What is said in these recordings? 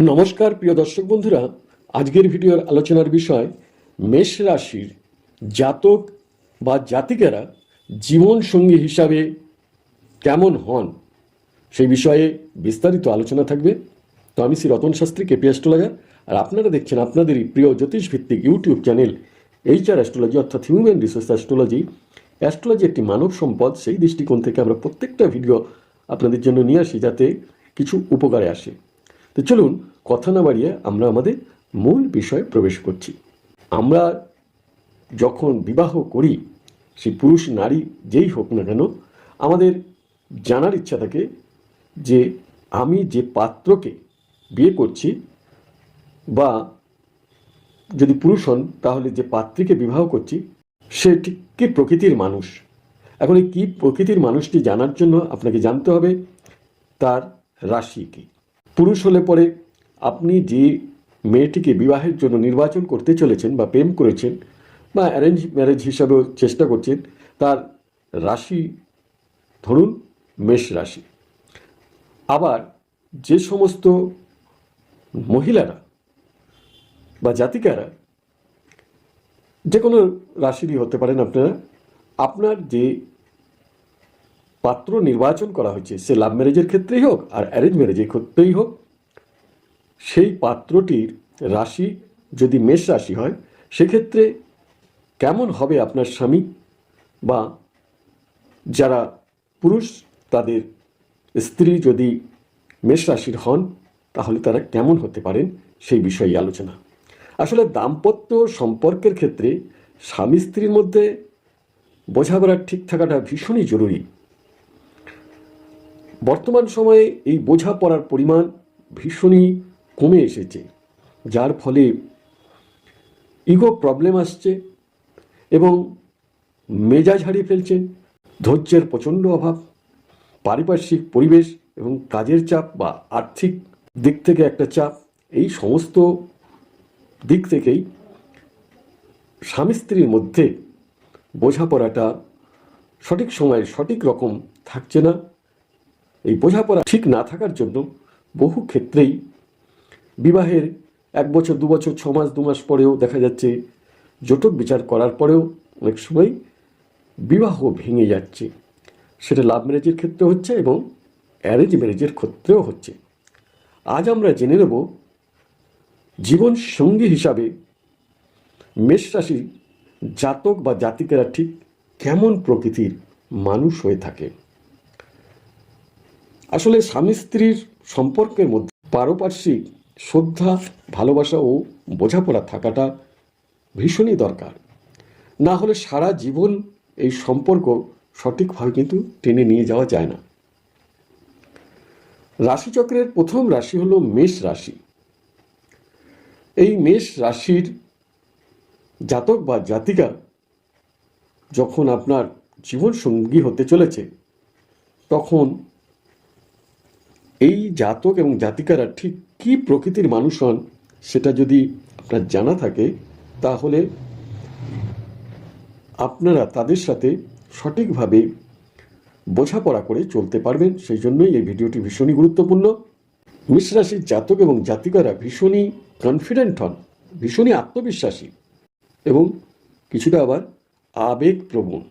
নমস্কার, প্রিয় দর্শক বন্ধুরা। আজকের ভিডিওর আলোচনার বিষয়, মেষ রাশির জাতক বা জাতিকারা জীবন সঙ্গী হিসাবে কেমন হন? সেই বিষয়ে বিস্তারিত আলোচনা থাকবে। তো আমি শ্রী রতন শাস্ত্রী, কেপি অ্যাস্ট্রোলজার, আর আপনারা দেখছেন আপনাদেরই প্রিয় জ্যোতিষ ভিত্তিক ইউটিউব চ্যানেল এইচআর অ্যাস্ট্রোলজি, অর্থাৎ হিউম্যান রিসোর্স অ্যাস্ট্রোলজি। অ্যাস্ট্রোলজি একটি মানব সম্পদ, সেই দৃষ্টিকোণ থেকে আমরা প্রত্যেকটা ভিডিও আপনাদের জন্য নিয়ে আসি যাতে কিছু উপকারে আসে। তো চলুন, কথা না বাড়িয়ে আমরা আমাদের মূল বিষয়ে প্রবেশ করছি। আমরা যখন বিবাহ করি সেই পুরুষ, নারী যেই হোক না কেন, আমাদের জানার ইচ্ছা থাকে যে আমি যে পাত্রকে বিয়ে করছি বা যদি পুরুষ হন, তাহলে যে পাত্রীকে বিবাহ করছি, সে ঠিক কী প্রকৃতির মানুষ? এখন এই কী প্রকৃতির মানুষটি জানার জন্য আপনাকে জানতে হবে, তার রাশি কী পুরুষ হলে পরে আপনি যে মেয়েটিকে বিবাহের জন্য নির্বাচন করতে চলেছেন বা প্রেম করেছেন বা অ্যারেঞ্জ ম্যারেজ হিসাবেও চেষ্টা করছেন, তার রাশি ধরুন মেষ রাশি। আবার যে সমস্ত মহিলারা বা জাতিকারা, যে কোনো রাশিরই হতে পারেন আপনারা, আপনার যে পাত্র নির্বাচন করা হয়েছে, সে লাভ ম্যারেজের ক্ষেত্রেই হোক আর অ্যারেঞ্জ ম্যারেজের ক্ষেত্রেই হোক, সেই পাত্রটির রাশি যদি মেষ রাশি হয়, সেক্ষেত্রে কেমন হবে আপনার স্বামী? বা যারা পুরুষ, তাদের স্ত্রী যদি মেষ রাশির হন, তাহলে তারা কেমন হতে পারেন? সেই বিষয়ে আলোচনা। আসলে দাম্পত্য সম্পর্কের ক্ষেত্রে স্বামী স্ত্রীর মধ্যে বোঝাপড়া ঠিক থাকাটা ভীষণই জরুরি। বর্তমান সময়ে এই বোঝাপড়ার পরিমাণ ভীষণই কমে এসেছে, যার ফলে ইগো প্রবলেম আসছে এবং মেজাজ হারিয়ে ফেলছেন ধৈর্যের প্রচণ্ড অভাব, পারিপার্শ্বিক পরিবেশ এবং কাজের চাপ বা আর্থিক দিক থেকে একটা চাপ, এই সমস্ত দিক থেকেই স্বামী স্ত্রীর মধ্যে বোঝাপড়াটা সঠিক সময়ে সঠিক রকম থাকছে না। এই বোঝাপড়া ঠিক না থাকার জন্য বহু ক্ষেত্রেই বিবাহের এক বছর, দু বছর, ছ মাস, দু মাস পরেও দেখা যাচ্ছে জটক বিচার করার পরেও অনেক সময় বিবাহ ভেঙে যাচ্ছে। সেটা লাভ ম্যারেজের ক্ষেত্রে হচ্ছে এবং অ্যারেঞ্জ ম্যারেজের ক্ষেত্রেও হচ্ছে। আজ আমরা জেনে নেব জীবন সঙ্গী হিসাবে মেষ রাশি জাতক বা জাতিকেরা ঠিক কেমন প্রকৃতির মানুষ হয়ে থাকে। আসলে স্বামী স্ত্রীর সম্পর্কের মধ্যে পারপার্শ্বিক শ্রদ্ধা, ভালোবাসা ও বোঝাপড়া থাকাটা ভীষণই দরকার। না হলে সারা জীবন এই সম্পর্ক সঠিকভাবে কিন্তু টেনে নিয়ে যাওয়া যায় না। রাশিচক্রের প্রথম রাশি হলো মেষ রাশি। এই মেষ রাশির জাতক বা জাতিকা যখন আপনার জীবন সঙ্গী হতে চলেছে, তখন এই জাতক এবং জাতিকারা ঠিক কি প্রকৃতির মানুষ হন, সেটা যদি আপনার জানা থাকে, তাহলে আপনারা তাদের সাথে সঠিকভাবে বোঝাপড়া করে চলতে পারবেন। সেই জন্যই এই ভিডিওটি ভীষণই গুরুত্বপূর্ণ। মেষ রাশির জাতক এবং জাতিকারা ভীষণই কনফিডেন্ট হন, ভীষণই আত্মবিশ্বাসী এবং কিছুটা আবার আবেগপ্রবণ।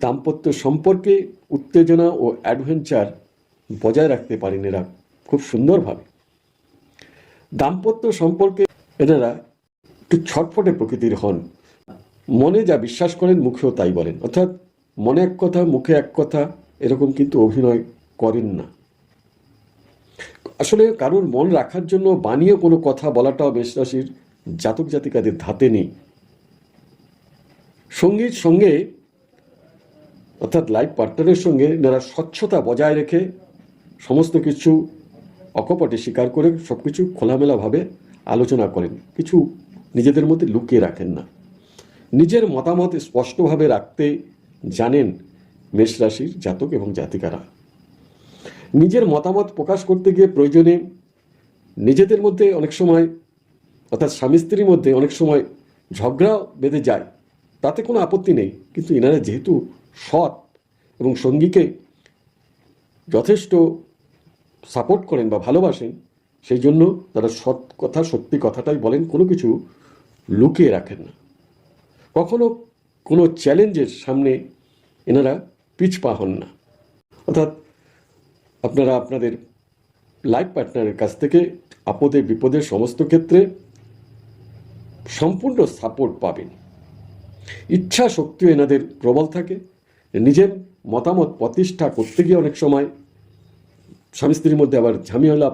দাম্পত্য সম্পর্কে উত্তেজনা ও অ্যাডভেঞ্চার বজায় রাখতে পারেন এরা খুব সুন্দরভাবে। দাম্পত্য সম্পর্কে এনারা একটু ছটফটে প্রকৃতির হন। মনে যা বিশ্বাস করেন মুখেও তাই বলেন। অর্থাৎ মনে এক কথা, মুখে এক কথা এরকম কিন্তু অভিনয় করেন না। আসলে কারোর মন রাখার জন্য বানিয়ে কোনো কথা বলাটাও মেষ রাশির জাতক জাতিকাদের ধাতে নেই। সঙ্গীর সঙ্গে অর্থাৎ লাইফ পার্টনারের সঙ্গে এনারা স্বচ্ছতা বজায় রেখে সমস্ত কিছু অকপটে স্বীকার করে সব কিছু খোলামেলাভাবে আলোচনা করেন। কিছু নিজেদের মধ্যে লুকিয়ে রাখেন না। নিজের মতামত স্পষ্টভাবে রাখতে জানেন মেষ রাশির জাতক এবং জাতিকারা। নিজের মতামত প্রকাশ করতে গিয়ে প্রয়োজনে নিজেদের মধ্যে অনেক সময়, অর্থাৎ স্বামী স্ত্রীর মধ্যে অনেক সময় ঝগড়া বেঁধে যায়। তাতে কোনো আপত্তি নেই। কিন্তু এনারা যেহেতু সৎ এবং সঙ্গীকে যথেষ্ট সাপোর্ট করেন বা ভালোবাসেন, সেই জন্য তারা সৎ কথা, সত্যি কথাটাই বলেন, কোনো কিছু লুকিয়ে রাখেন না। কখনো কোনো চ্যালেঞ্জের সামনে এনারা পিছপা হন না। অর্থাৎ আপনারা আপনাদের লাইফ পার্টনারের কাছ থেকে আপদে বিপদের সমস্ত ক্ষেত্রে সম্পূর্ণ সাপোর্ট পাবেন। ইচ্ছা শক্তিও এনাদের প্রবল থাকে। নিজের মতামত প্রতিষ্ঠা করতে গিয়ে অনেক সময় স্বামী স্ত্রীর মধ্যে আবার ঝামেলা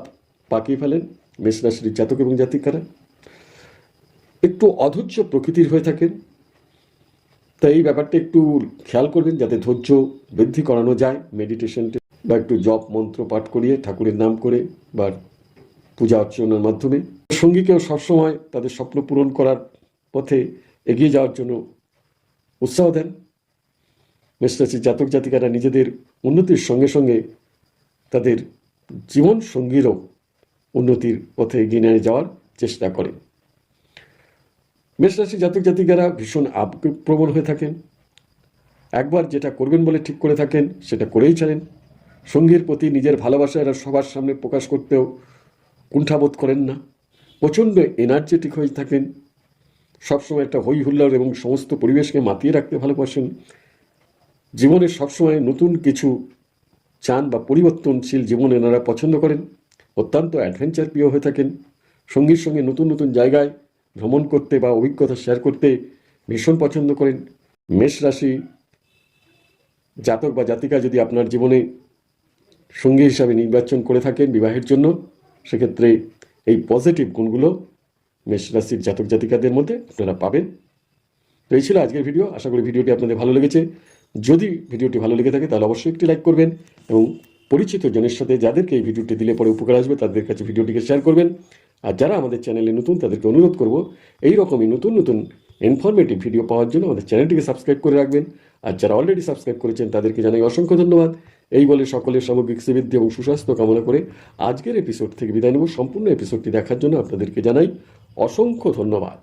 পাকিয়ে ফেলেন মেষ রাশির জাতক এবং জাতিকারা। একটু অধৈর্য প্রকৃতির হয়ে থাকেন। তাই এই ব্যাপারটা একটু খেয়াল করবেন যাতে ধৈর্য বৃদ্ধি করানো যায়। মেডিটেশন বা একটু জপ, মন্ত্র পাঠ করিয়ে ঠাকুরের নাম করে বা পূজা অর্চনার মাধ্যমে। সঙ্গীকেও সবসময় তাদের স্বপ্ন পূরণ করার পথে এগিয়ে যাওয়ার জন্য উৎসাহ দেন। মেষরাশির জাতক জাতিকারা নিজেদের উন্নতির সঙ্গে সঙ্গে তাদের জীবন সঙ্গীরও উন্নতির পথে এগিয়ে নিয়ে যাওয়ার চেষ্টা করেন মেষরাশি জাতক জাতিকারা ভীষণ আবেগপ্রবণ হয়ে থাকেন। একবার যেটা করবেন বলে ঠিক করে থাকেন, সেটা করেই ছাড়েন সঙ্গীর প্রতি নিজের ভালোবাসা এরা সবার সামনে প্রকাশ করতেও কুণ্ঠাবোধ করেন না। প্রচণ্ড এনার্জেটিক হয়ে থাকেন। সবসময় একটা হই হুল্লোড় এবং সমস্ত পরিবেশকে মাতিয়ে রাখতে ভালোবাসেন। জীবনে সবসময় নতুন কিছু চান বা পরিবর্তনশীল জীবন এনারা পছন্দ করেন, অত্যন্ত অ্যাডভেঞ্চার প্রিয় হয়ে থাকেন। সঙ্গীর সঙ্গে নতুন নতুন জায়গায় ভ্রমণ করতে বা অভিজ্ঞতা শেয়ার করতে ভীষণ পছন্দ করেন। মেষ রাশি জাতক বা জাতিকা যদি আপনার জীবনে সঙ্গী হিসাবে নির্বাচন করে থাকেন বিবাহের জন্য, সেক্ষেত্রে এই পজিটিভ গুণগুলো মেষ রাশির জাতক জাতিকাদের মধ্যে আপনারা পাবেন। তো এই ছিল আজকের ভিডিও আশা করি ভিডিওটি আপনাদের ভালো লেগেছে। যদি ভিডিওটি ভালো লেগে থাকে তাহলে অবশ্যই একটি লাইক করবেন এবং পরিচিত জনের সাথে যাদেরকে এই ভিডিওটি দিলে পরে উপকার আসবে তাদের কাছে ভিডিওটিকে শেয়ার করবেন। আর যারা আমাদের চ্যানেলে নতুন তাদেরকে অনুরোধ করব, এই রকমই নতুন নতুন ইনফরমেটিভ ভিডিও পাওয়ার জন্য আমাদের চ্যানেলটিকে সাবস্ক্রাইব করে রাখবেন। আর যারা অলরেডি সাবস্ক্রাইব করেছেন তাদেরকে জানাই অসংখ্য ধন্যবাদ। এই বলে সকলের সামগ্রিক শ্রীবৃদ্ধি এবং সুস্বাস্থ্য কামনা করে আজকের এপিসোড থেকে বিদায় নেব। সম্পূর্ণ এপিসোডটি দেখার জন্য আপনাদেরকে জানাই অসংখ্য ধন্যবাদ।